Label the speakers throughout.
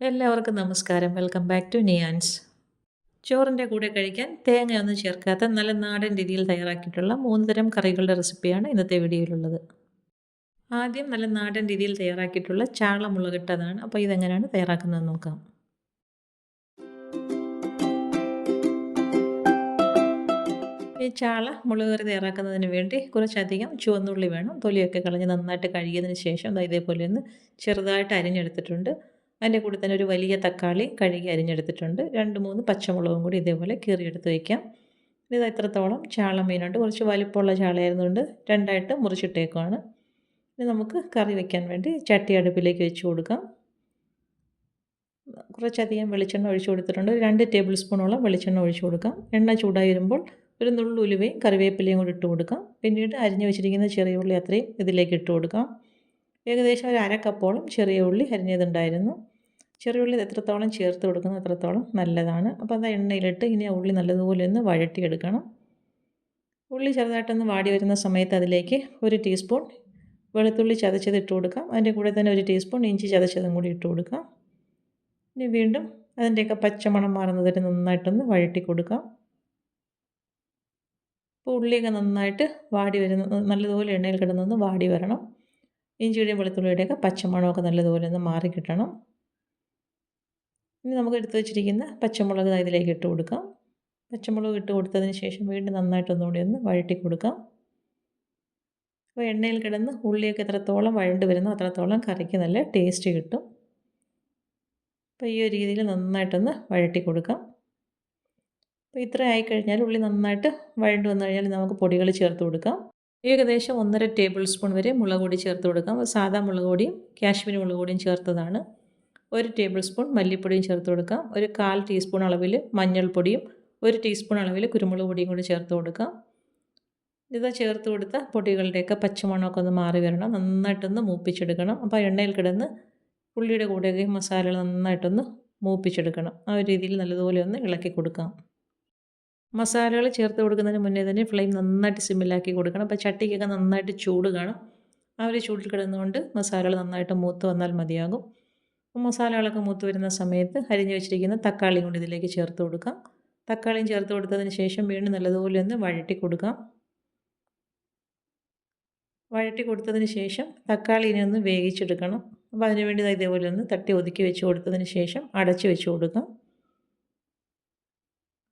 Speaker 1: എല്ലാവർക്കും നമസ്കാരം. Welcome back to നിയാൻസ് ചോറിന്റെ കൂടെ കഴിക്കാൻ തേങ്ങയൊന്നും ചേർക്കാത്ത നല്ല നാടൻ രീതിയിൽ തയ്യാറാക്കിയിട്ടുള്ള മൂന്ന് തരം കറികളുടെ റെസിപ്പിയാണ് ഇന്നത്തെ വീഡിയോയിലുള്ളത്. ആദ്യം നല്ല നാടൻ രീതിയിൽ തയ്യാറാക്കിയിട്ടുള്ള ചാള മുളകിട്ടതാണ് അപ്പോൾ ഇതെങ്ങനെയാണ് തയ്യാറാക്കുന്നത് നോക്കാം. ഈ ചാള മുളക് കറി തയ്യാറാക്കുന്നതിന് വേണ്ടി കുറച്ചധികം ചുവന്നുള്ളി വേണം. തൊലിയൊക്കെ കളഞ്ഞ് നന്നായിട്ട് കഴുകിയതിന് ശേഷം ഇതേപോലെ ഒന്ന് ചെറുതായിട്ട് അരിഞ്ഞെടുത്തിട്ടുണ്ട്. അതിന്റെ കൂടെ തന്നെ ഒരു വലിയ തക്കാളി കഴുകി അരിഞ്ഞെടുത്തിട്ടുണ്ട്. രണ്ട് മൂന്ന് പച്ചമുളകും കൂടി ഇതേപോലെ കീറിയെടുത്ത് വയ്ക്കാം. ഇത് എത്രത്തോളം ചാള മീനുണ്ട് കുറച്ച് വലിപ്പമുള്ള ചാളയായിരുന്നുകൊണ്ട് രണ്ടായിട്ട് മുറിച്ചിട്ടേക്കുവാണ്. ഇനി നമുക്ക് കറി വയ്ക്കാൻ വേണ്ടി ചട്ടി അടുപ്പിലേക്ക് വെച്ച് കൊടുക്കാം. കുറച്ചധികം വെളിച്ചെണ്ണ ഒഴിച്ചു കൊടുത്തിട്ടുണ്ട്. രണ്ട് ടേബിൾ സ്പൂണോളം വെളിച്ചെണ്ണ ഒഴിച്ചു കൊടുക്കാം. എണ്ണ ചൂടായി വരുമ്പോൾ ഒരു നുള്ളുലുവയും കറിവേപ്പിലയും കൂടി ഇട്ട് കൊടുക്കാം. പിന്നീട് അരിഞ്ഞു വെച്ചിരിക്കുന്ന ചെറിയ ഉള്ളി അത്രയും ഇതിലേക്ക് ഇട്ട് കൊടുക്കാം. ഏകദേശം ഒരു അരക്കപ്പോളം ചെറിയ ഉള്ളി അരിഞ്ഞതുണ്ടായിരുന്നു. ചെറിയ ഉള്ളി എത്രത്തോളം ചേർത്ത് കൊടുക്കുന്നത് അത്രത്തോളം നല്ലതാണ്. അപ്പോൾ അത് എണ്ണയിലിട്ട് ഇനി ആ ഉള്ളി നല്ലതുപോലെ ഒന്ന് വഴട്ടിയെടുക്കണം ഉള്ളി ചെറുതായിട്ടൊന്ന് വാടി വരുന്ന സമയത്ത് അതിലേക്ക് ഒരു ടീസ്പൂൺ വെളുത്തുള്ളി ചതച്ചത് ഇട്ട് കൊടുക്കാം. അതിന്റെ കൂടെ തന്നെ ഒരു ടീസ്പൂൺ ഇഞ്ചി ചതച്ചതും കൂടി ഇട്ട് കൊടുക്കാം. ഇനി വീണ്ടും അതിന്റെയൊക്കെ പച്ചമണം മാറുന്നതിന് നന്നായിട്ടൊന്ന് വഴട്ടി കൊടുക്കാം. അപ്പോൾ ഉള്ളിയൊക്കെ നന്നായിട്ട് വാടി വരുന്ന നല്ലതുപോലെ എണ്ണയിൽ കിടന്നൊന്ന് വാടി വരണം. ഇഞ്ചിയുടെയും വെളുത്തുള്ളിയുടെയൊക്കെ പച്ചമണമൊക്കെ നല്ലതുപോലെ ഒന്ന് മാറി കിട്ടണം. ഇനി നമുക്ക് എടുത്തു വെച്ചിരിക്കുന്ന പച്ചമുളക് ഇതിലേക്ക് ഇട്ട് കൊടുക്കാം. പച്ചമുളക് ഇട്ട് കൊടുത്തതിന് ശേഷം വീണ്ടും നന്നായിട്ടൊന്നുകൂടി ഒന്ന് വഴട്ടി കൊടുക്കാം. അപ്പോൾ എണ്ണയിൽ കിടന്ന് ഉള്ളിയൊക്കെ എത്രത്തോളം വഴണ്ട് വരുന്നോ അത്രത്തോളം കറിക്ക് നല്ല ടേസ്റ്റ് കിട്ടും. അപ്പോൾ ഈ ഒരു രീതിയിൽ നന്നായിട്ടൊന്ന് വഴട്ടി കൊടുക്കാം. അപ്പോൾ ഇത്ര ആയിക്കഴിഞ്ഞാൽ ഉള്ളി നന്നായിട്ട് വഴണ്ട് വന്നു കഴിഞ്ഞാൽ നമുക്ക് പൊടികൾ ചേർത്ത് കൊടുക്കാം. ഏകദേശം ഒന്നര ടേബിൾ സ്പൂൺ വരെ മുളക് പൊടി ചേർത്ത് കൊടുക്കാം. സാധാ മുളക് പൊടിയും കാശ്മീരി മുളക് പൊടിയും ചേർത്തതാണ്. ഒരു ടേബിൾ സ്പൂൺ മല്ലിപ്പൊടിയും ചേർത്ത് കൊടുക്കാം. ഒരു കാൽ ടീസ്പൂൺ അളവിൽ മഞ്ഞൾപ്പൊടിയും ഒരു ടീസ്പൂൺ അളവിൽ കുരുമുളക് പൊടിയും കൂടി ചേർത്ത് കൊടുക്കാം. ഇത് ചേർത്ത് കൊടുത്ത പൊടികളുടെയൊക്കെ പച്ചമണമൊക്കെ ഒന്ന് മാറി വരണം. നന്നായിട്ടൊന്ന് മൂപ്പിച്ചെടുക്കണം. അപ്പോൾ എണ്ണയിൽ കിടന്ന് ഉള്ളിയുടെ കൂടെയൊക്കെ മസാലകൾ നന്നായിട്ടൊന്ന് മൂപ്പിച്ചെടുക്കണം. ആ ഒരു രീതിയിൽ നല്ലതുപോലെ ഒന്ന് ഇളക്കി കൊടുക്കാം. മസാലകൾ ചേർത്ത് കൊടുക്കുന്നതിന് മുന്നേ തന്നെ ഫ്ലെയിം നന്നായിട്ട് സിമ്മിലാക്കി കൊടുക്കണം. അപ്പോൾ ചട്ടിക്കൊക്കെ നന്നായിട്ട് ചൂട് കാണും. ആ ഒരു ചൂടിൽ കിടന്നുകൊണ്ട് മസാലകൾ നന്നായിട്ട് മൂത്ത് വന്നാൽ മതിയാകും. മസാലകളൊക്കെ മൂത്ത് വരുന്ന സമയത്ത് അരിഞ്ഞു വെച്ചിരിക്കുന്ന തക്കാളിയും കൊണ്ട് ഇതിലേക്ക് ചേർത്ത് കൊടുക്കാം. തക്കാളിയും ചേർത്ത് കൊടുത്തതിന് ശേഷം വീണ്ടും നല്ലതുപോലെ ഒന്ന് വഴറ്റി കൊടുക്കാം. വഴറ്റി കൊടുത്തതിന് ശേഷം തക്കാളിനെ ഒന്ന് വേവിച്ചെടുക്കണം. അപ്പോൾ അതിനുവേണ്ടി ഇതേപോലെ ഒന്ന് തട്ടി ഒതുക്കി വെച്ച് കൊടുത്തതിന് ശേഷം അടച്ച് വെച്ച് കൊടുക്കാം.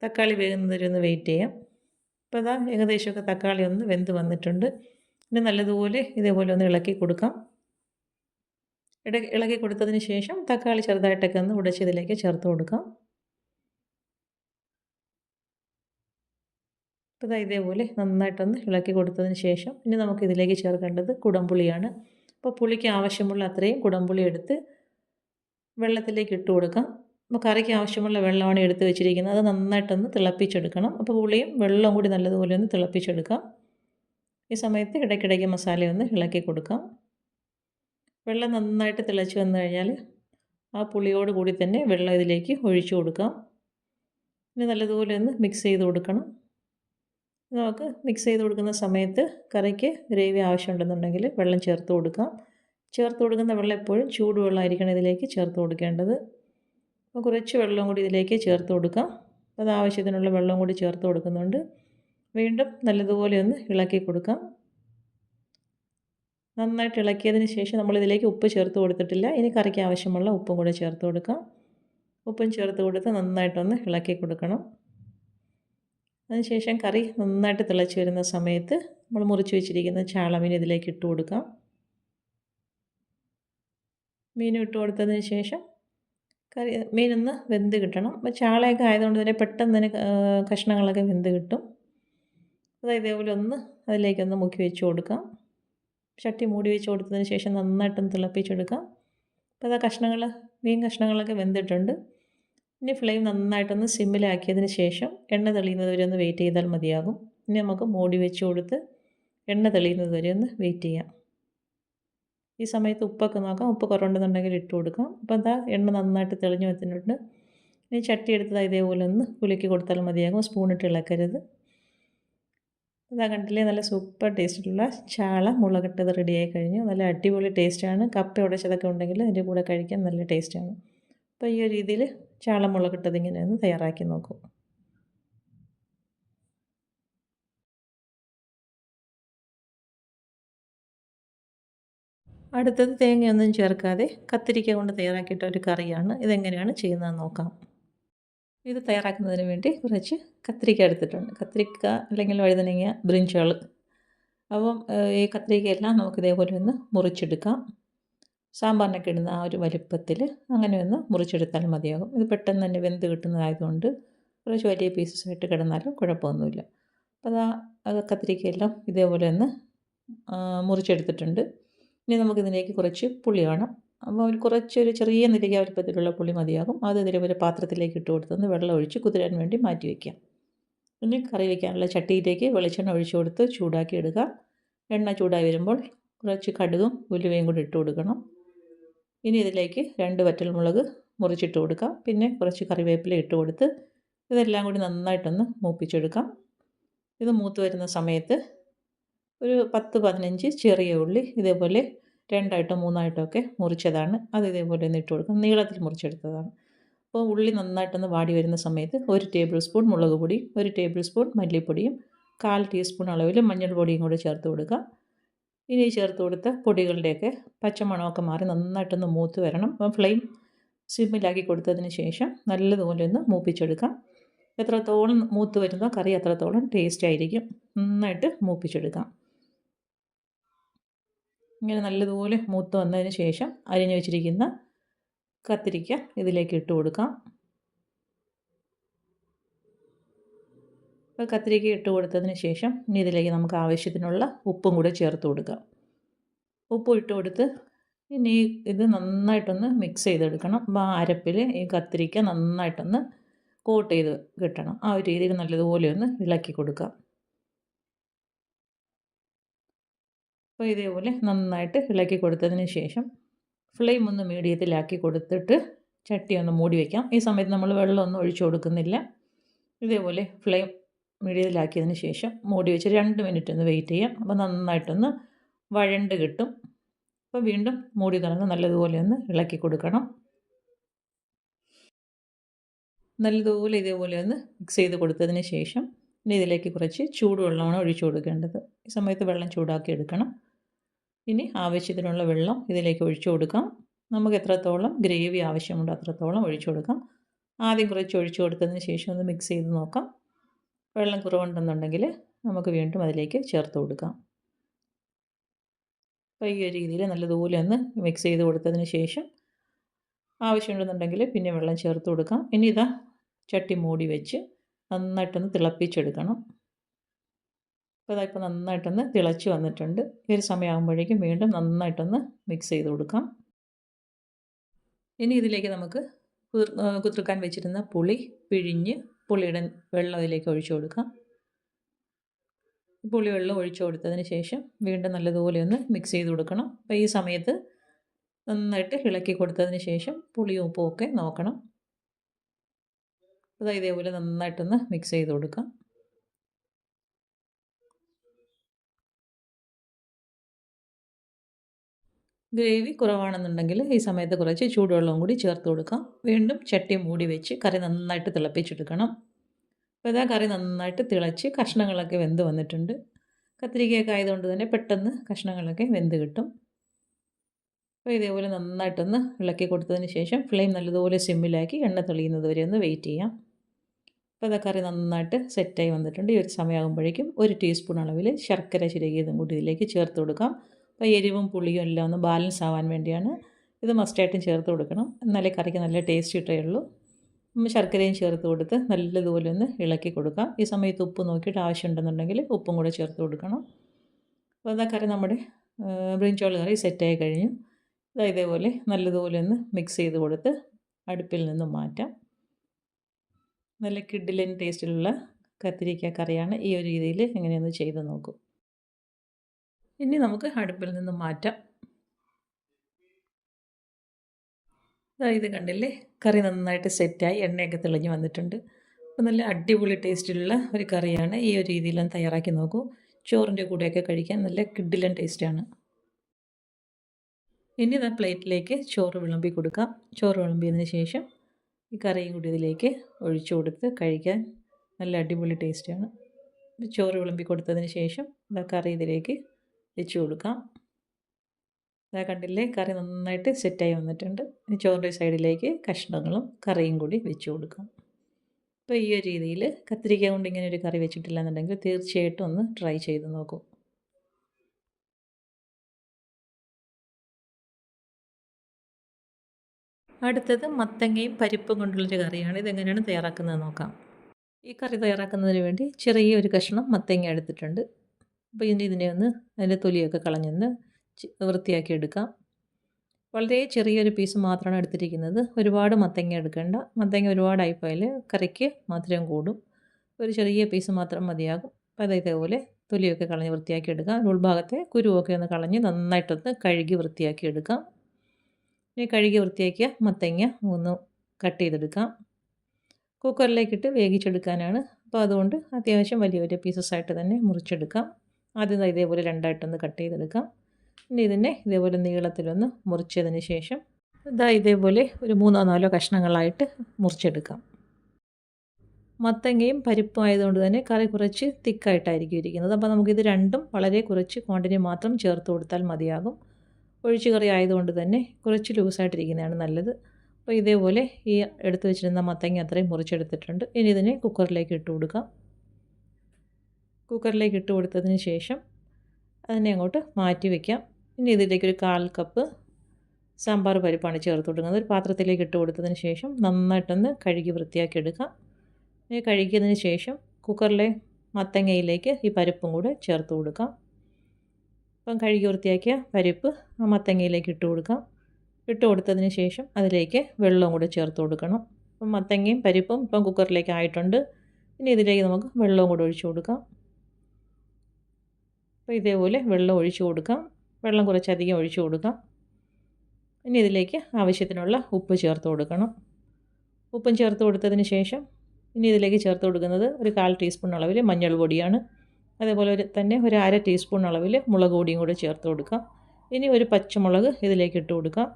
Speaker 1: തക്കാളി വേകുന്നതിൽ ഒന്ന് വെയിറ്റ് ചെയ്യാം. അപ്പോൾ അതാ ഏകദേശമൊക്കെ തക്കാളി ഒന്ന് വെന്ത് വന്നിട്ടുണ്ട്. പിന്നെ നല്ലതുപോലെ ഇതേപോലെ ഒന്ന് ഇളക്കി കൊടുക്കാം. ഇട ഇളക്കി കൊടുത്തതിന് ശേഷം തക്കാളി ചെറുതായിട്ടൊക്കെ ഒന്ന് ഉടച്ചതിലേക്ക് ചേർത്ത് കൊടുക്കാം. അപ്പോൾ ഇതാ ഇതേപോലെ നന്നായിട്ടൊന്ന് ഇളക്കി കൊടുത്തതിന് ശേഷം ഇനി നമുക്ക് ഇതിലേക്ക് ചേർക്കേണ്ടത് കുടംപുളിയാണ്. അപ്പോൾ പുളിക്ക് ആവശ്യമുള്ള അത്രയും കുടംപുളി എടുത്ത് വെള്ളത്തിലേക്ക് ഇട്ട് കൊടുക്കാം. അപ്പോൾ കറിക്ക് ആവശ്യമുള്ള വെള്ളമാണ് എടുത്ത് വെച്ചിരിക്കുന്നത്. അത് നന്നായിട്ടൊന്ന് തിളപ്പിച്ചെടുക്കണം. അപ്പോൾ പുളിയും വെള്ളവും കൂടി നല്ലതുപോലെ ഒന്ന് തിളപ്പിച്ചെടുക്കാം. ഈ സമയത്ത് ഇടയ്ക്കിടയ്ക്ക് മസാല ഒന്ന് ഇളക്കി കൊടുക്കാം. വെള്ളം നന്നായിട്ട് തിളച്ച് വന്നു കഴിഞ്ഞാൽ ആ പുളിയോട് കൂടി തന്നെ വെള്ളം ഇതിലേക്ക് ഒഴിച്ചു കൊടുക്കാം. ഇനി നല്ലതുപോലെ ഒന്ന് മിക്സ് ചെയ്ത് കൊടുക്കണം. നമുക്ക് മിക്സ് ചെയ്ത് കൊടുക്കുന്ന സമയത്ത് കറിക്ക് ഗ്രേവി ആവശ്യമുണ്ടെന്നുണ്ടെങ്കിൽ വെള്ളം ചേർത്ത് കൊടുക്കാം. ചേർത്ത് കൊടുക്കുന്ന വെള്ളം എപ്പോഴും ചൂടുവെള്ളമായിരിക്കണം ഇതിലേക്ക് ചേർത്ത് കൊടുക്കേണ്ടത്. അപ്പോൾ കുറച്ച് വെള്ളം കൂടി ഇതിലേക്ക് ചേർത്ത് കൊടുക്കാം. അത് ആവശ്യത്തിനുള്ള വെള്ളം കൂടി ചേർത്ത് കൊടുക്കുന്നുണ്ട്. വീണ്ടും നല്ലതുപോലെ ഒന്ന് ഇളക്കി കൊടുക്കാം. നന്നായിട്ട് ഇളക്കിയതിന് ശേഷം നമ്മളിതിലേക്ക് ഉപ്പ് ചേർത്ത് കൊടുത്തിട്ടില്ല. ഇനി കറിക്ക് ആവശ്യമുള്ള ഉപ്പും കൂടെ ചേർത്ത് കൊടുക്കാം. ഉപ്പും ചേർത്ത് കൊടുത്ത് നന്നായിട്ടൊന്ന് ഇളക്കി കൊടുക്കണം. അതിനുശേഷം കറി നന്നായിട്ട് തിളച്ച് വരുന്ന സമയത്ത് നമ്മൾ മുറിച്ച് വെച്ചിരിക്കുന്ന ചാളമീൻ ഇതിലേക്ക് ഇട്ട് കൊടുക്കാം. മീൻ ഇട്ട് കൊടുത്തതിന് ശേഷം കറി മീനൊന്ന് വെന്ത് കിട്ടണം. അപ്പോൾ ചാളയൊക്കെ ആയതുകൊണ്ട് തന്നെ പെട്ടെന്ന് തന്നെ കഷ്ണങ്ങളൊക്കെ വെന്ത് കിട്ടും. അതായത് ഇതേപോലെ ഒന്ന് അതിലേക്കൊന്ന് മുക്കി വെച്ച് കൊടുക്കാം. ചട്ടി മൂടി വെച്ച് കൊടുത്തതിന് ശേഷം നന്നായിട്ടൊന്ന് തിളപ്പിച്ചെടുക്കാം. അപ്പോൾ അതാ കഷ്ണങ്ങൾ മീൻ കഷ്ണങ്ങളൊക്കെ വെന്തിട്ടുണ്ട്. ഇനി ഫ്ലെയിം നന്നായിട്ടൊന്ന് സിമ്മിലാക്കിയതിന് ശേഷം എണ്ണ തെളിയുന്നത് വരെ ഒന്ന് വെയിറ്റ് ചെയ്താൽ മതിയാകും. ഇനി നമുക്ക് മൂടി വെച്ച് കൊടുത്ത് എണ്ണ തെളിയുന്നത് വരെ ഒന്ന് വെയിറ്റ് ചെയ്യാം. ഈ സമയത്ത് ഉപ്പൊക്കെ നോക്കാം. ഉപ്പ് കുറവുണ്ടെന്നുണ്ടെങ്കിൽ ഇട്ട് കൊടുക്കാം. അപ്പോൾ എന്താ എണ്ണ നന്നായിട്ട് തെളിഞ്ഞു വെച്ചിട്ടുണ്ട് ഇനി ചട്ടി എടുത്തത് ഇതേപോലെ ഒന്ന് കുലുക്കി കൊടുത്താൽ മതിയാകും. സ്പൂണിട്ട് ഇളക്കരുത്. അതാ കണ്ടില്ലേ? നല്ല സൂപ്പർ ടേസ്റ്റുള്ള ചാള മുളകിട്ടത് റെഡിയായി കഴിഞ്ഞു. നല്ല അടിപൊളി ടേസ്റ്റാണ്. കപ്പ ഉടച്ചതൊക്കെ ഉണ്ടെങ്കിൽ അതിന്റെ കൂടെ കഴിക്കാൻ നല്ല ടേസ്റ്റാണ്. അപ്പോൾ ഈ ഒരു രീതിയിൽ ചാള മുളകിട്ടത് ഇങ്ങനെ ഒന്ന് തയ്യാറാക്കി നോക്കും. അടുത്തത് തേങ്ങയൊന്നും ചേർക്കാതെ കത്തിരിക്ക കൊണ്ട് തയ്യാറാക്കിയിട്ട ഒരു കറിയാണ്. ഇതെങ്ങനെയാണ് ചെയ്യുന്നതെന്ന് നോക്കാം. ഇത് തയ്യാറാക്കുന്നതിന് വേണ്ടി കുറച്ച് കത്തിരിക്ക എടുത്തിട്ടുണ്ട്. കത്തിരിക്ക അല്ലെങ്കിൽ വഴുതനങ്ങ ബ്രിഞ്ചുകൾ. അപ്പം ഈ കത്തിരിക്കയെല്ലാം നമുക്ക് ഇതേപോലെ ഒന്ന് മുറിച്ചെടുക്കാം. സാമ്പാറിനൊക്കെ ഇടുന്ന ആ ഒരു വലിപ്പത്തിൽ അങ്ങനെ ഒന്ന് മുറിച്ചെടുത്താൽ മതിയാകും. ഇത് പെട്ടെന്ന് തന്നെ വെന്ത് കിട്ടുന്നതായതുകൊണ്ട് കുറച്ച് വലിയ പീസസ് ആയിട്ട് കിടന്നാലും കുഴപ്പമൊന്നുമില്ല. അപ്പോൾ അതാ കത്തിരിക്കയെല്ലാം ഇതേപോലെ ഒന്ന് മുറിച്ചെടുത്തിട്ടുണ്ട്. ഇനി നമുക്കിതിലേക്ക് കുറച്ച് പുളി വേണം അപ്പോൾ ഒരു കുറച്ചൊരു ചെറിയ നെല്ലിക്ക വലുപ്പത്തിലുള്ള പുളി മതിയാകും. അത് ഇതേപോലെ പാത്രത്തിലേക്ക് ഇട്ട് കൊടുത്തൊന്ന് വെള്ളം ഒഴിച്ച് കുതിരാൻ വേണ്ടി മാറ്റി വയ്ക്കാം പിന്നെ കറി വയ്ക്കാനുള്ള ചട്ടിയിലേക്ക് വെളിച്ചെണ്ണ ഒഴിച്ചു കൊടുത്ത് ചൂടാക്കി എടുക്കുക എണ്ണ ചൂടായി വരുമ്പോൾ കുറച്ച് കടുകും ഉലുവയും കൂടി ഇട്ട് കൊടുക്കണം. ഇനി ഇതിലേക്ക് രണ്ട് വറ്റൽമുളക് മുറിച്ചിട്ട് കൊടുക്കാം. പിന്നെ കുറച്ച് കറിവേപ്പില ഇട്ട് കൊടുത്ത് ഇതെല്ലാം കൂടി നന്നായിട്ടൊന്ന് മൂപ്പിച്ചെടുക്കാം. ഇത് മൂത്ത് വരുന്ന സമയത്ത് ഒരു പത്ത് പതിനഞ്ച് ചെറിയ ഉള്ളി ഇതേപോലെ രണ്ടായിട്ടോ മൂന്നായിട്ടോ ഒക്കെ മുറിച്ചതാണ്. അത് ഇതേപോലെ ഒന്ന് ഇട്ട് കൊടുക്കുക നീളത്തിൽ മുറിച്ചെടുത്തതാണ്. അപ്പോൾ ഉള്ളി നന്നായിട്ടൊന്ന് വാടി വരുന്ന സമയത്ത് ഒരു ടേബിൾ സ്പൂൺ മുളക് പൊടി ഒരു ടേബിൾ സ്പൂൺ മല്ലിപ്പൊടിയും കാൽ ടീസ്പൂൺ അളവിൽ മഞ്ഞൾ പൊടിയും കൂടി ചേർത്ത് കൊടുക്കുക. ഇനി ചേർത്ത് കൊടുത്ത പൊടികളുടെയൊക്കെ പച്ചമണമൊക്കെ മാറി നന്നായിട്ടൊന്ന് മൂത്ത് വരണം. ഫ്ലെയിം സിമ്മിലാക്കി കൊടുത്തതിന് ശേഷം നല്ലതുപോലെ ഒന്ന് മൂപ്പിച്ചെടുക്കാം. എത്രത്തോളം മൂത്ത് വരുന്നോ കറി അത്രത്തോളം ടേസ്റ്റ് ആയിരിക്കും. നന്നായിട്ട് മൂപ്പിച്ചെടുക്കാം. ഇങ്ങനെ നല്ലതുപോലെ മൂത്ത് വന്നതിന് ശേഷം അരിഞ്ഞു വെച്ചിരിക്കുന്ന കത്തിരിക്ക ഇതിലേക്ക് ഇട്ട് കൊടുക്കാം. അപ്പോൾ കത്തിരിക്ക ഇട്ട് കൊടുത്തതിന് ശേഷം ഇനി ഇതിലേക്ക് നമുക്ക് ആവശ്യത്തിനുള്ള ഉപ്പും കൂടെ ചേർത്ത് കൊടുക്കാം. ഉപ്പ് ഇട്ട് കൊടുത്ത് ഇനി ഇത് നന്നായിട്ടൊന്ന് മിക്സ് ചെയ്തെടുക്കണം. അപ്പോൾ ആ അരപ്പിൽ ഈ കത്തിരിക്ക നന്നായിട്ടൊന്ന് കോട്ട് ചെയ്ത് കിട്ടണം. ആ ഒരു രീതിയിൽ നല്ലതുപോലെ ഒന്ന് ഇളക്കി കൊടുക്കാം. അപ്പോൾ ഇതേപോലെ നന്നായിട്ട് ഇളക്കി കൊടുത്തതിന് ശേഷം ഫ്ലെയിം ഒന്ന് മീഡിയത്തിലാക്കി കൊടുത്തിട്ട് ചട്ടി ഒന്ന് മൂടി വയ്ക്കാം ഈ സമയത്ത് നമ്മൾ വെള്ളമൊന്നും ഒഴിച്ചു കൊടുക്കുന്നില്ല. ഇതേപോലെ ഫ്ലെയിം മീഡിയത്തിലാക്കിയതിന് ശേഷം മൂടി വെച്ച് രണ്ട് മിനിറ്റ് ഒന്ന് വെയിറ്റ് ചെയ്യാം. അപ്പോൾ നന്നായിട്ടൊന്ന് വഴണ്ട് കിട്ടും. അപ്പോൾ വീണ്ടും മൂടി തുറന്ന് നല്ലതുപോലെ ഒന്ന് ഇളക്കി കൊടുക്കണം. നല്ലതുപോലെ ഇതേപോലെ ഒന്ന് മിക്സ് ചെയ്ത് കൊടുത്തതിന് ശേഷം ഇനി ഇതിലേക്ക് കുറച്ച് ചൂടുവെള്ളമാണ് ഒഴിച്ചു കൊടുക്കേണ്ടത്. ഈ സമയത്ത് വെള്ളം ചൂടാക്കി എടുക്കണം. ഇനി ആവശ്യത്തിനുള്ള വെള്ളം ഇതിലേക്ക് ഒഴിച്ചു കൊടുക്കാം. നമുക്ക് എത്രത്തോളം ഗ്രേവി ആവശ്യമുണ്ട് അത്രത്തോളം ഒഴിച്ചു കൊടുക്കാം. ആദ്യം കുറച്ച് ഒഴിച്ചു കൊടുത്തതിന് ശേഷം ഒന്ന് മിക്സ് ചെയ്ത് നോക്കാം. വെള്ളം കുറവുണ്ടെന്നുണ്ടെങ്കിൽ നമുക്ക് വീണ്ടും അതിലേക്ക് ചേർത്ത് കൊടുക്കാം. അപ്പോൾ ഈ ഒരു രീതിയിൽ നല്ലതുപോലെ ഒന്ന് മിക്സ് ചെയ്ത് കൊടുത്തതിന് ശേഷം ആവശ്യമുണ്ടെന്നുണ്ടെങ്കിൽ പിന്നെ വെള്ളം ചേർത്ത് കൊടുക്കാം. ഇനി ഇതാ ചട്ടി മൂടി വെച്ച് നന്നായിട്ടൊന്ന് തിളപ്പിച്ചെടുക്കണം. അപ്പോൾ ഇപ്പോൾ നന്നായിട്ടൊന്ന് തിളച്ച് വന്നിട്ടുണ്ട്. ഈ ഒരു സമയമാകുമ്പോഴേക്കും വീണ്ടും നന്നായിട്ടൊന്ന് മിക്സ് ചെയ്ത് കൊടുക്കാം. ഇനി ഇതിലേക്ക് നമുക്ക് കുതിർക്കാൻ വെച്ചിരുന്ന പുളി പിഴിഞ്ഞ് പുളിയുടെ വെള്ളം അതിലേക്ക് ഒഴിച്ചു കൊടുക്കാം. പുളി വെള്ളം ഒഴിച്ചു കൊടുത്തതിന് ശേഷം വീണ്ടും നല്ലതുപോലെ ഒന്ന് മിക്സ് ചെയ്ത് കൊടുക്കണം. അപ്പോൾ ഈ സമയത്ത് നന്നായിട്ട് ഇളക്കി കൊടുത്തതിന് ശേഷം പുളിയും ഉപ്പും ഒക്കെ നോക്കണം. അത് ഇതേപോലെ നന്നായിട്ടൊന്ന് മിക്സ് ചെയ്ത് കൊടുക്കാം. ഗ്രേവി കുറവാണെന്നുണ്ടെങ്കിൽ ഈ സമയത്ത് കുറച്ച് ചൂടുവെള്ളവും കൂടി ചേർത്ത് കൊടുക്കാം. വീണ്ടും ചട്ടി മൂടി വെച്ച് കറി നന്നായിട്ട് തിളപ്പിച്ചെടുക്കണം. അപ്പോൾ ഇതാ കറി നന്നായിട്ട് തിളച്ച് കഷ്ണങ്ങളൊക്കെ വെന്ത് വന്നിട്ടുണ്ട്. കത്തിരിക്കയൊക്കെ ആയതുകൊണ്ട് തന്നെ പെട്ടെന്ന് കഷ്ണങ്ങളൊക്കെ വെന്ത് കിട്ടും. അപ്പോൾ ഇതേപോലെ നന്നായിട്ടൊന്ന് ഇളക്കി കൊടുത്തതിന് ശേഷം ഫ്ലെയിം നല്ലതുപോലെ സിമ്മിലാക്കി എണ്ണ തെളിയുന്നത് വരെ ഒന്ന് വെയിറ്റ് ചെയ്യാം. അപ്പോൾ ഇതാ കറി നന്നായിട്ട് സെറ്റായി വന്നിട്ടുണ്ട്. ഈ ഒരു സമയമാകുമ്പോഴേക്കും ഒരു ടീസ്പൂൺ അളവിൽ ശർക്കര ചിരകിയതും കൂടി ഇതിലേക്ക് ചേർത്ത് കൊടുക്കാം. അപ്പോൾ എരിവും പുളിയും എല്ലാം ഒന്ന് ബാലൻസ് ആവാൻ വേണ്ടിയാണ് ഇത് മസ്റ്റായിട്ടും ചേർത്ത് കൊടുക്കണം. എന്നാലേ കറിക്ക് നല്ല ടേസ്റ്റ് കിട്ടുകയുള്ളൂ ശർക്കരയും ചേർത്ത് കൊടുത്ത് നല്ലതുപോലെ ഒന്ന് ഇളക്കി കൊടുക്കാം. ഈ സമയത്ത് ഉപ്പ് നോക്കിയിട്ട് ആവശ്യമുണ്ടെന്നുണ്ടെങ്കിൽ ഉപ്പും കൂടെ ചേർത്ത് കൊടുക്കണം. അപ്പോൾ അതാ കറി നമ്മുടെ ബ്രിഞ്ചോൾ കറി സെറ്റായി കഴിഞ്ഞു. ഇതാ ഇതേപോലെ നല്ലതുപോലെ ഒന്ന് മിക്സ് ചെയ്ത് കൊടുത്ത് അടുപ്പിൽ നിന്ന് മാറ്റാം. നല്ല കിഡിലൻ ടേസ്റ്റിലുള്ള കത്തിരിക്ക കറിയാണ് ഈ ഒരു രീതിയിൽ എങ്ങനെയൊന്ന് ചെയ്ത് നോക്കൂ. ഇനി നമുക്ക് അടുപ്പിൽ നിന്ന് മാറ്റാം. ഇത് കണ്ടില്ലേ? കറി നന്നായിട്ട് സെറ്റായി എണ്ണയൊക്കെ തെളിഞ്ഞ് വന്നിട്ടുണ്ട്. അപ്പോൾ നല്ല അടിപൊളി ടേസ്റ്റിലുള്ള ഒരു കറിയാണ് ഈ ഒരു രീതിയിലും തയ്യാറാക്കി നോക്കൂ. ചോറിന്റെ കൂടെയൊക്കെ കഴിക്കാൻ നല്ല കിഡിലൻ ടേസ്റ്റാണ്. ഇനി ഇതാ പ്ലേറ്റിലേക്ക് ചോറ് വിളമ്പി കൊടുക്കാം. ചോറ് വിളമ്പിയതിന് ശേഷം ഈ കറിയും കൂടി ഇതിലേക്ക് ഒഴിച്ചു കൊടുത്ത് കഴിക്കാൻ നല്ല അടിപൊളി ടേസ്റ്റാണ്. ചോറ് വിളമ്പി കൊടുത്തതിന് ശേഷം ഇതാ കറി ഇതിലേക്ക് വെച്ച് കൊടുക്കാം. ഇതാ കണ്ടില്ലേ? കറി നന്നായിട്ട് സെറ്റായി വന്നിട്ടുണ്ട്. ഇനി ചോറിന്റെ സൈഡിലേക്ക് കഷ്ണങ്ങളും കറിയും കൂടി വെച്ച് കൊടുക്കാം. അപ്പോൾ ഈ ഒരു രീതിയിൽ കത്തിരിക്ക കൊണ്ട് ഇങ്ങനെ ഒരു കറി വെച്ചിട്ടില്ല എന്നുണ്ടെങ്കിൽ തീർച്ചയായിട്ടും ഒന്ന് ട്രൈ ചെയ്ത് നോക്കൂ. അടുത്തത് മത്തങ്ങയും പരിപ്പും കൊണ്ടുള്ളൊരു കറിയാണ്. ഇതെങ്ങനെയാണ് തയ്യാറാക്കുന്നത് നോക്കാം. ഈ കറി തയ്യാറാക്കുന്നതിന് വേണ്ടി ചെറിയ ഒരു കഷ്ണം മത്തങ്ങ എടുത്തിട്ടുണ്ട്. അപ്പോൾ ഇനി ഇതിനെ ഒന്ന് അതിന്റെ തൊലിയൊക്കെ കളഞ്ഞൊന്ന് വൃത്തിയാക്കി എടുക്കാം. വളരെ ചെറിയൊരു പീസ് മാത്രമാണ് എടുത്തിരിക്കുന്നത്. ഒരുപാട് മത്തങ്ങ എടുക്കേണ്ട. മത്തങ്ങ ഒരുപാടായിപ്പോയാൽ കറിക്ക് മധുരം കൂടും. ഒരു ചെറിയ പീസ് മാത്രം മതിയാകും. അപ്പോൾ അത് ഇതേപോലെ തൊലിയൊക്കെ കളഞ്ഞ് വൃത്തിയാക്കി എടുക്കാം. ഉൾഭാഗത്തെ കുരുവൊക്കെ ഒന്ന് കളഞ്ഞ് നന്നായിട്ടൊന്ന് കഴുകി വൃത്തിയാക്കി എടുക്കാം. ഇനി കഴുകി വൃത്തിയാക്കിയ മത്തങ്ങ ഒന്ന് കട്ട് ചെയ്തെടുക്കാം. കുക്കറിലേക്കിട്ട് വേവിച്ചെടുക്കാനാണ്. അപ്പോൾ അതുകൊണ്ട് അത്യാവശ്യം വലിയ വലിയ പീസസ് ആയിട്ട് തന്നെ മുറിച്ചെടുക്കാം. ആദ്യം ഇതേപോലെ രണ്ടായിട്ടൊന്ന് കട്ട് ചെയ്തെടുക്കാം. പിന്നെ ഇതിനെ ഇതേപോലെ നീളത്തിലൊന്ന് മുറിച്ചതിന് ശേഷം ഇതാ ഇതേപോലെ ഒരു മൂന്നോ നാലോ കഷ്ണങ്ങളായിട്ട് മുറിച്ചെടുക്കാം. മത്തങ്ങയും പരിപ്പും ആയതുകൊണ്ട് തന്നെ കറി കുറച്ച് തിക്കായിട്ടായിരിക്കും ഇരിക്കുന്നത്. അപ്പോൾ നമുക്കിത് രണ്ടും വളരെ കുറച്ച് ക്വാണ്ടിറ്റി മാത്രം ചേർത്ത് കൊടുത്താൽ മതിയാകും. ഒഴിച്ചു കറി ആയതുകൊണ്ട് തന്നെ കുറച്ച് ലൂസായിട്ടിരിക്കുന്നതാണ് നല്ലത്. അപ്പോൾ ഇതേപോലെ ഈ എടുത്തു വെച്ചിരുന്ന മത്തങ്ങ അത്രയും മുറിച്ചെടുത്തിട്ടുണ്ട്. ഇനി ഇതിനെ കുക്കറിലേക്ക് ഇട്ട് കൊടുക്കാം. കുക്കറിലേക്ക് ഇട്ട് കൊടുത്തതിന് ശേഷം അതിനെ അങ്ങോട്ട് മാറ്റി വയ്ക്കാം ഇനി ഇതിലേക്ക് ഒരു കാൽ കപ്പ് സാമ്പാർ പരിപ്പാണ് ചേർത്ത് കൊടുക്കുന്നത്. ഒരു പാത്രത്തിലേക്ക് ഇട്ട് കൊടുത്തതിന് ശേഷം നന്നായിട്ടൊന്ന് കഴുകി വൃത്തിയാക്കി എടുക്കാം. ഇനി കഴുകിയതിന് ശേഷം കുക്കറിലെ മത്തങ്ങയിലേക്ക് ഈ പരിപ്പും കൂടെ ചേർത്ത് കൊടുക്കാം. അപ്പം കഴുകി വൃത്തിയാക്കിയ പരിപ്പ് ആ മത്തങ്ങയിലേക്ക് ഇട്ട് കൊടുക്കാം. ഇട്ട് കൊടുത്തതിന് ശേഷം അതിലേക്ക് വെള്ളവും കൂടെ ചേർത്ത് കൊടുക്കണം. അപ്പം മത്തങ്ങയും പരിപ്പും ഇപ്പം കുക്കറിലേക്ക് ആയിട്ടുണ്ട്. ഇനി ഇതിലേക്ക് നമുക്ക് വെള്ളവും കൂടെ ഒഴിച്ചു കൊടുക്കാം. അപ്പോൾ ഇതേപോലെ വെള്ളം ഒഴിച്ചു കൊടുക്കാം. വെള്ളം കുറച്ചധികം ഒഴിച്ചു കൊടുക്കാം. ഇനി ഇതിലേക്ക് ആവശ്യത്തിനുള്ള ഉപ്പ് ചേർത്ത് കൊടുക്കണം. ഉപ്പും ചേർത്ത് കൊടുത്തതിന് ശേഷം ഇനി ഇതിലേക്ക് ചേർത്ത് കൊടുക്കുന്നത് ഒരു കാൽ ടീസ്പൂൺ അളവിൽ മഞ്ഞൾ പൊടിയാണ് അതേപോലെ ഒരു തന്നെ ഒരു അര ടീസ്പൂൺ അളവിൽ മുളക് പൊടിയും കൂടി ചേർത്ത് കൊടുക്കാം. ഇനി ഒരു പച്ചമുളക് ഇതിലേക്ക് ഇട്ട് കൊടുക്കാം.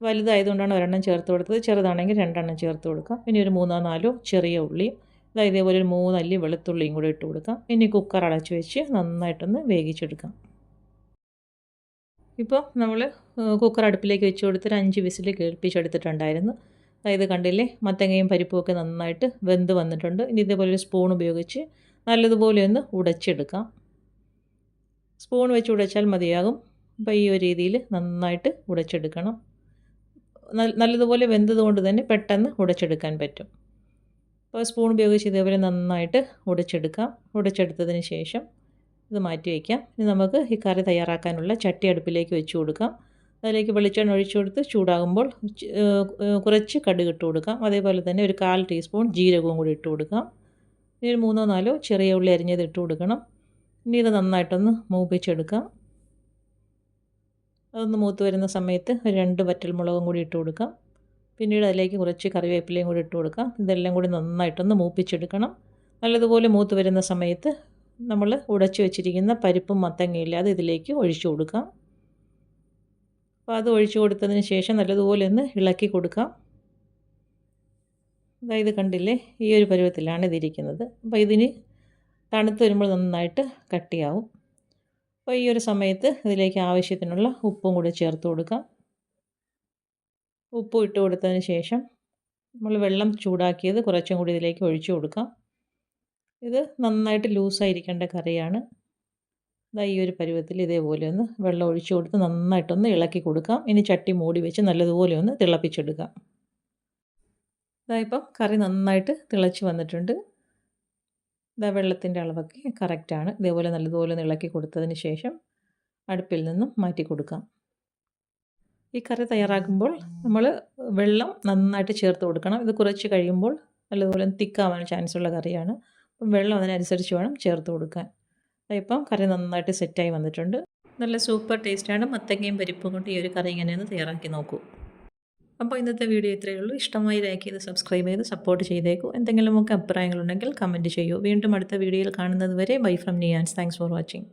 Speaker 1: വലുതായതുകൊണ്ടാണ് ഒരെണ്ണം ചേർത്ത് കൊടുത്തത്. ചെറുതാണെങ്കിൽ രണ്ടെണ്ണം ചേർത്ത് കൊടുക്കാം. ഇനി ഒരു മൂന്നോ നാലോ ചെറിയ ഉള്ളി അതായത് ഇതേപോലെ ഒരു മൂന്നല്ലി വെളുത്തുള്ളിയും കൂടി ഇട്ട് കൊടുക്കാം. ഇനി കുക്കർ അടച്ച് വെച്ച് നന്നായിട്ടൊന്ന് വേവിച്ചെടുക്കാം. ഇപ്പോൾ നമ്മൾ കുക്കർ അടുപ്പിലേക്ക് വെച്ച് കൊടുത്തിട്ട് അഞ്ച് വിസിൽ കേൾപ്പിച്ചെടുത്തിട്ടുണ്ടായിരുന്നു. അതായത് കണ്ടില്ലേ? മത്തങ്ങയും പരിപ്പും ഒക്കെ നന്നായിട്ട് വെന്ത് വന്നിട്ടുണ്ട്. ഇനി ഇതേപോലെ ഒരു സ്പൂൺ ഉപയോഗിച്ച് നല്ലതുപോലെ ഒന്ന് ഉടച്ചെടുക്കാം. സ്പൂൺ വെച്ച് ഉടച്ചാൽ മതിയാകും. അപ്പോൾ ഈ ഒരു രീതിയിൽ നന്നായിട്ട് ഉടച്ചെടുക്കണം. നല്ലതുപോലെ വെന്തതുകൊണ്ട് തന്നെ പെട്ടെന്ന് ഉടച്ചെടുക്കാൻ പറ്റും. അപ്പോൾ സ്പൂൺ ഉപയോഗിച്ച് ഇതേപോലെ നന്നായിട്ട് ഉടച്ചെടുക്കാം. ഉടച്ചെടുത്തതിന് ശേഷം ഇത് മാറ്റി വയ്ക്കാം ഇനി നമുക്ക് ഈ കറി തയ്യാറാക്കാനുള്ള ചട്ടി അടുപ്പിലേക്ക് വെച്ച് കൊടുക്കാം. അതിലേക്ക് വെളിച്ചെണ്ണ ഒഴിച്ചു കൊടുത്ത് ചൂടാകുമ്പോൾ കുറച്ച് കടുക് ഇട്ട് കൊടുക്കാം. അതേപോലെ തന്നെ ഒരു കാൽ ടീസ്പൂൺ ജീരകവും കൂടി ഇട്ട് കൊടുക്കാം. ഇനി ഒരു മൂന്നോ നാലോ ചെറിയ ഉള്ളി അരിഞ്ഞത് ഇട്ട് കൊടുക്കണം. ഇനി ഇത് നന്നായിട്ടൊന്ന് മൂപ്പിച്ചെടുക്കാം. അതൊന്ന് മൂത്ത് വരുന്ന സമയത്ത് ഒരു രണ്ട് വറ്റൽമുളകും കൂടി ഇട്ട് കൊടുക്കാം. പിന്നീട് അതിലേക്ക് കുറച്ച് കറിവേപ്പിലയും കൂടി ഇട്ട് കൊടുക്കാം. ഇതെല്ലാം കൂടി നന്നായിട്ടൊന്ന് മൂപ്പിച്ചെടുക്കണം. നല്ലതുപോലെ മൂത്ത് വരുന്ന സമയത്ത് നമ്മൾ ഉടച്ചു വെച്ചിരിക്കുന്ന പരിപ്പും മത്തങ്ങയില്ല അത് ഇതിലേക്ക് ഒഴിച്ചു കൊടുക്കാം. അപ്പോൾ അത് ഒഴിച്ചു കൊടുത്തതിന് ശേഷം നല്ലതുപോലെ ഒന്ന് ഇളക്കി കൊടുക്കാം. അതായത് കണ്ടില്ലേ ഈ ഒരു പരുവത്തിലാണ് ഇതിരിക്കുന്നത്. അപ്പോൾ ഇതിന് തണുത്ത് വരുമ്പോൾ നന്നായിട്ട് കട്ടിയാവും. അപ്പോൾ ഈ ഒരു സമയത്ത് ഇതിലേക്ക് ആവശ്യത്തിനുള്ള ഉപ്പും കൂടി ചേർത്ത് കൊടുക്കാം. ഉപ്പും ഇട്ട് കൊടുത്തതിന് ശേഷം നമ്മൾ വെള്ളം ചൂടാക്കിയത് കുറച്ചും കൂടി ഇതിലേക്ക് ഒഴിച്ചു കൊടുക്കാം. ഇത് നന്നായിട്ട് ലൂസായിരിക്കേണ്ട കറിയാണ്. ഇതാ ഈ ഒരു പരുവത്തിൽ ഇതേപോലെ ഒന്ന് വെള്ളം ഒഴിച്ചു കൊടുത്ത് നന്നായിട്ടൊന്ന് ഇളക്കി കൊടുക്കാം. ഇനി ചട്ടി മൂടി വെച്ച് നല്ലതുപോലെ ഒന്ന് തിളപ്പിച്ചെടുക്കാം. ഇതായിപ്പം കറി നന്നായിട്ട് തിളച്ച് വന്നിട്ടുണ്ട്. ഇതാ വെള്ളത്തിന്റെ അളവൊക്കെ കറക്റ്റാണ്. ഇതേപോലെ നല്ലതുപോലെ ഇളക്കി കൊടുത്തതിന് ശേഷം അടുപ്പിൽ നിന്നും മാറ്റി കൊടുക്കാം. ഈ കറി തയ്യാറാക്കുമ്പോൾ നമ്മൾ വെള്ളം നന്നായിട്ട് ചേർത്ത് കൊടുക്കണം. ഇത് കുറച്ച് കഴിയുമ്പോൾ നല്ലതുപോലെ തിക്കാവാൻ ചാൻസ് ഉള്ള കറിയാണ്. അപ്പം വെള്ളം അതിനനുസരിച്ച് വേണം ചേർത്ത് കൊടുക്കാൻ. ഇപ്പം കറി നന്നായിട്ട് സെറ്റായി വന്നിട്ടുണ്ട്. നല്ല സൂപ്പർ ടേസ്റ്റാണ്. മത്തങ്ങയും പരിപ്പും കൊണ്ട് ഈ ഒരു കറി ഇങ്ങനെയൊന്ന് തയ്യാറാക്കി നോക്കൂ. അപ്പോൾ ഇന്നത്തെ വീഡിയോ ഇത്രയേ ഉള്ളൂ. ഇഷ്ടമായി ലൈക്ക് ചെയ്ത് സബ്സ്ക്രൈബ് ചെയ്ത് സപ്പോർട്ട് ചെയ്തേക്കൂ. എന്തെങ്കിലുമൊക്കെ അഭിപ്രായങ്ങളുണ്ടെങ്കിൽ കമന്റ് ചെയ്യൂ. വീണ്ടും അടുത്ത വീഡിയോയിൽ കാണുന്നത് വരെ bye from Niyans thanks for watching